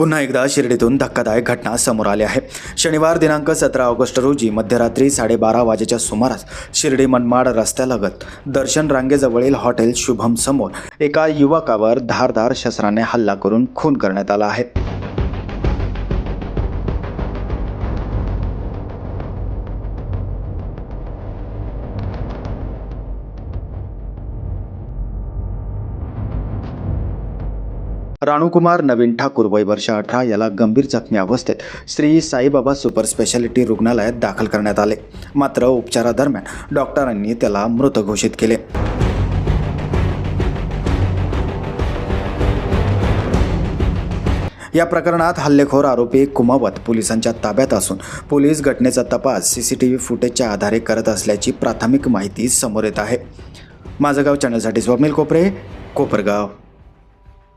पुन्हा एकदा शिर्डीतून धक्कादायक घटना समोर आली आहे. शनिवार दिनांक सतरा ऑगस्ट रोजी मध्यरात्री साडेबारा वाजेच्या सुमारास शिर्डी मनमाड रस्त्यालगत दर्शन रांगेजवळील हॉटेल शुभम समोर एका युवकावर धारदार शस्त्राने हल्ला करून खून करण्यात आला आहे. राणूकुमार नवीन ठाकूर वय वर्ष अठरा याला गंभीर जखमी अवस्थेत श्री साईबाबा सुपर स्पेशालिटी रुग्णालयात दाखल करण्यात आले. मात्र उपचारादरम्यान डॉक्टरांनी त्याला मृत घोषित केले. या प्रकरणात हल्लेखोर आरोपी कुमावत पोलिसांच्या ताब्यात असून पोलीस घटनेचा तपास सी सी टी व्ही फुटेजच्या आधारे करत असल्याची प्राथमिक माहिती समोर येत आहे. माझं गाव चॅनलसाठी स्वप्नील कोपरे कोपरगाव.